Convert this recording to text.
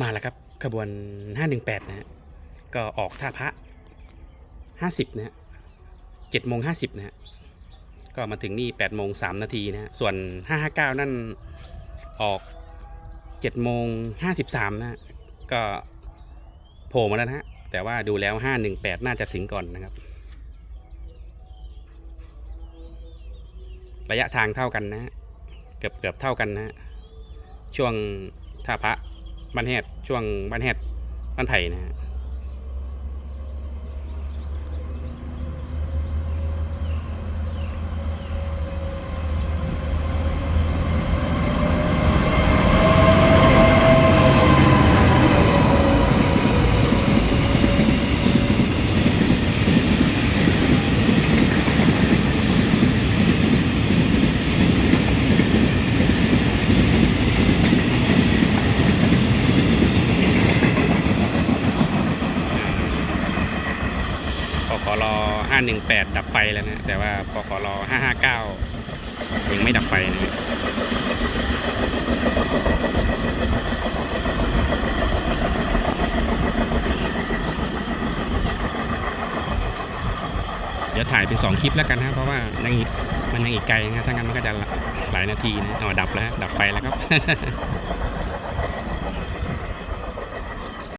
มาแล้วครับขบวน 518 นะฮะก็ออกท่าพระ 50 นะฮะ7โมง50 นะฮะก็มาถึงนี่8โมง3นาทีนะฮะส่วน 559 นั่นออก7โมง53 นะฮะก็โผล่มาแล้วนะฮะแต่ว่าดูแล้ว 518 น่าจะถึงก่อนนะครับ ระยะทางเท่ากันนะฮะเกือบเกือบเท่ากันนะฮะช่วงท่าพระ บ้านแฮดช่วงบ้านแฮดบ้านไผ่นะฮะ ปขร518 ดับไฟแล้วนะ แต่ว่าปขร559 ยังไม่ดับไฟนะเดี๋ยวถ่ายเป็นสองคลิปแล้วกันนะเพราะว่ายังอีกมันยังอีกไกลนะถ้างั้นมันก็จะหลายนาทีนะอ๋อดับแล้วดับไฟแล้วครับ